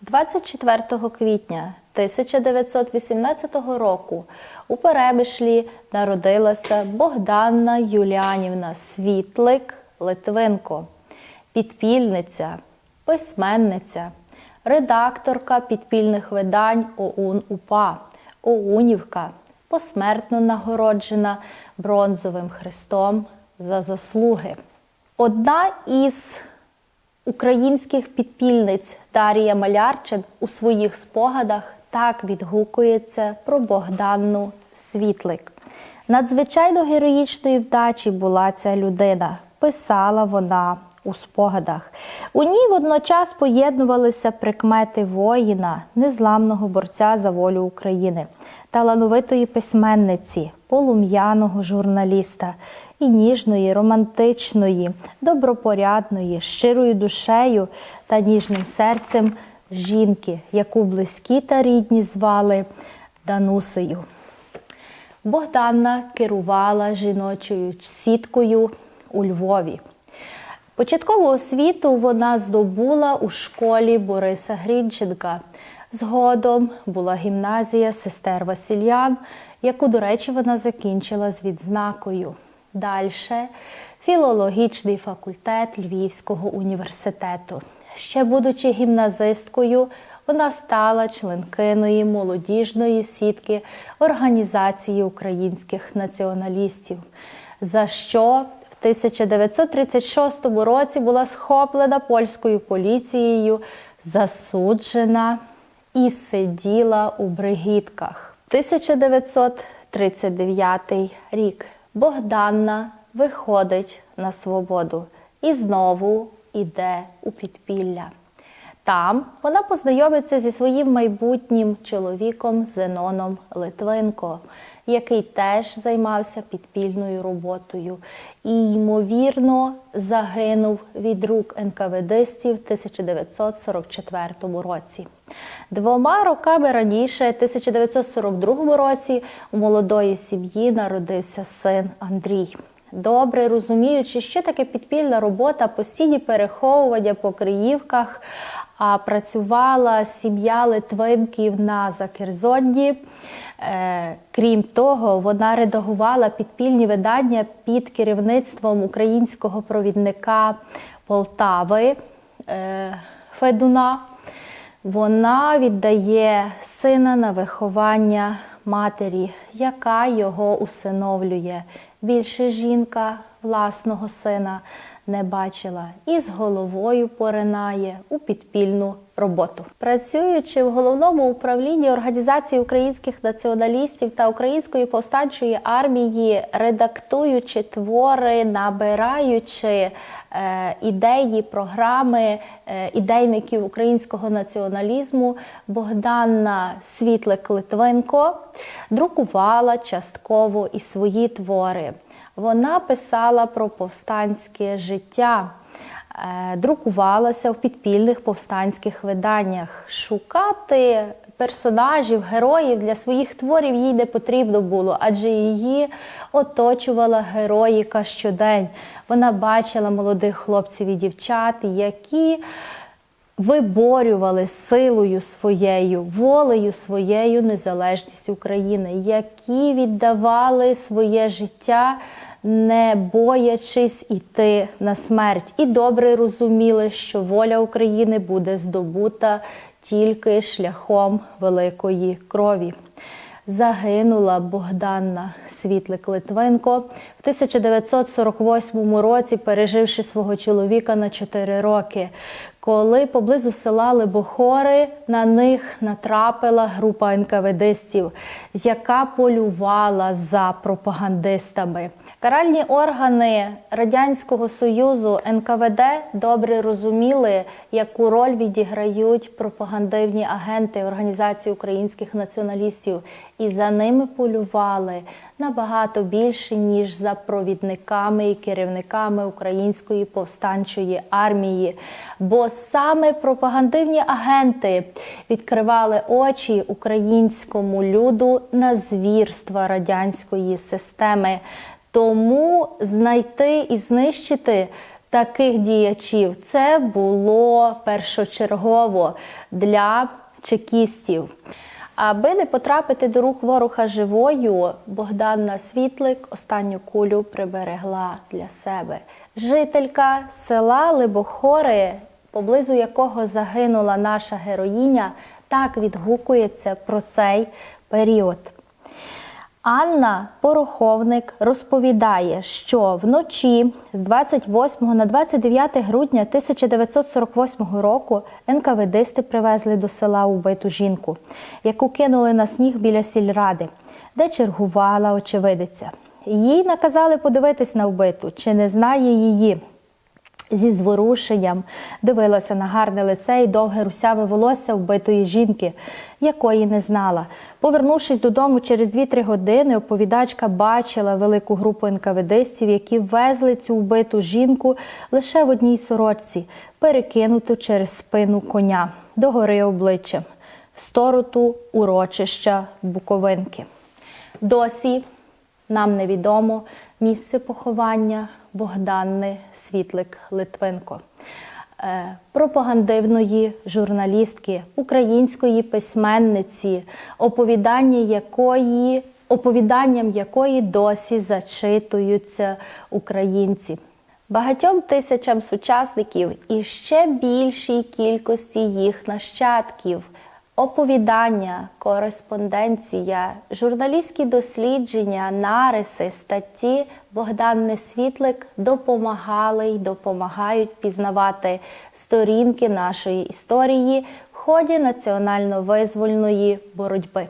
24 квітня 1918 року у Перемишлі народилася Богданна Юліанівна Світлик Литвинко, підпільниця, письменниця, редакторка підпільних видань ОУН УПА, ОУНівка, посмертно нагороджена бронзовим хрестом за заслуги. Одна із українських підпільниць Дарія Малярчин у своїх спогадах так відгукується про Богданну Світлик. Надзвичайно героїчної вдачі була ця людина, писала вона у спогадах. У ній водночас поєднувалися прикмети воїна, незламного борця за волю України, талановитої письменниці, полум'яного журналіста і ніжної, романтичної, добропорядної, щирою душею та ніжним серцем жінки, яку близькі та рідні звали Данусею. Богданна керувала жіночою сіткою у Львові. Початкову освіту вона здобула у школі Бориса Грінченка. Згодом була гімназія сестер Васильян, яку, до речі, вона закінчила з відзнакою. Далі філологічний факультет Львівського університету. Ще будучи гімназисткою, вона стала членкиною молодіжної сітки Організації українських націоналістів, за що в 1936 році була схоплена польською поліцією, засуджена і сиділа у бригітках. 1939 рік Богданна виходить на свободу і знову йде у підпілля. Там вона познайомиться зі своїм майбутнім чоловіком Зеноном Литвинко, який теж займався підпільною роботою і, ймовірно, загинув від рук НКВДстів в 1944 році. Двома роками раніше, 1942 році, у молодої сім'ї народився син Андрій. Добре розуміючи, що таке підпільна робота, постійні переховування по Криївках, працювала сім'я Литвинків на Закерзонні. Е, Крім того, вона редагувала підпільні видання під керівництвом українського провідника Полтави е, Федуна. Вона віддає сина на виховання матері, яка його усиновлює. Більше жінка власного сина не бачила і з головою поринає у підпільну роботу. Працюючи в головному управлінні організації українських націоналістів та української повстанчої армії, редактуючи твори, набираючи е, ідейні програми е, ідейників українського націоналізму, Богданна Світлик Литвинко друкувала частково і свої твори. Вона писала про повстанське життя, е, друкувалася в підпільних повстанських виданнях. Шукати персонажів, героїв для своїх творів їй не потрібно було, адже її оточувала героїка щодень. Вона бачила молодих хлопців і дівчат, які виборювали силою своєю, волею своєю незалежність України, які віддавали своє життя, не боячись іти на смерть, і добре розуміли, що воля України буде здобута тільки шляхом великої крові. Загинула Богданна Світлик Литвинко в 1948 році, переживши свого чоловіка на 4 роки. Коли поблизу села Либохори на них натрапила група НКВДстів, яка полювала за пропагандистами. Каральні органи Радянського Союзу НКВД добре розуміли, яку роль відіграють пропагандивні агенти Організації українських націоналістів, і за ними полювали набагато більше ніж за провідниками і керівниками української повстанчої армії. Бо саме пропагандивні агенти відкривали очі українському люду на звірства радянської системи. Тому знайти і знищити таких діячів це було першочергово для чекістів. Аби не потрапити до рук ворога живою, Богданна Світлик останню кулю приберегла для себе. Жителька села Либохори, поблизу якого загинула наша героїня, так відгукується про цей період. Анна Пороховник розповідає, що вночі з 28 на 29 грудня 1948 року НКВДисти привезли до села убиту жінку, яку кинули на сніг біля сільради, де чергувала очевидиця. Їй наказали подивитись на вбиту, чи не знає її. Зі зворушенням дивилася на гарне лице і довге русяве волосся вбитої жінки, якої не знала. Повернувшись додому через 2-3 години, оповідачка бачила велику групу НКВДстів, які везли цю вбиту жінку лише в одній сорочці, перекинуту через спину коня до гори обличчям, в сторону урочища Буковинки. Досі нам невідомо місце поховання Богданни Світлик Литвинко, е, пропагандивної журналістки, української письменниці, оповідання якої, оповіданням якої досі зачитуються українці. Багатьом тисячам сучасників і ще більшій кількості їх нащадків. Оповідання, кореспонденція, журналістські дослідження, нариси, статті Богдан Несвітлик допомагали й допомагають пізнавати сторінки нашої історії в ході національно-визвольної боротьби.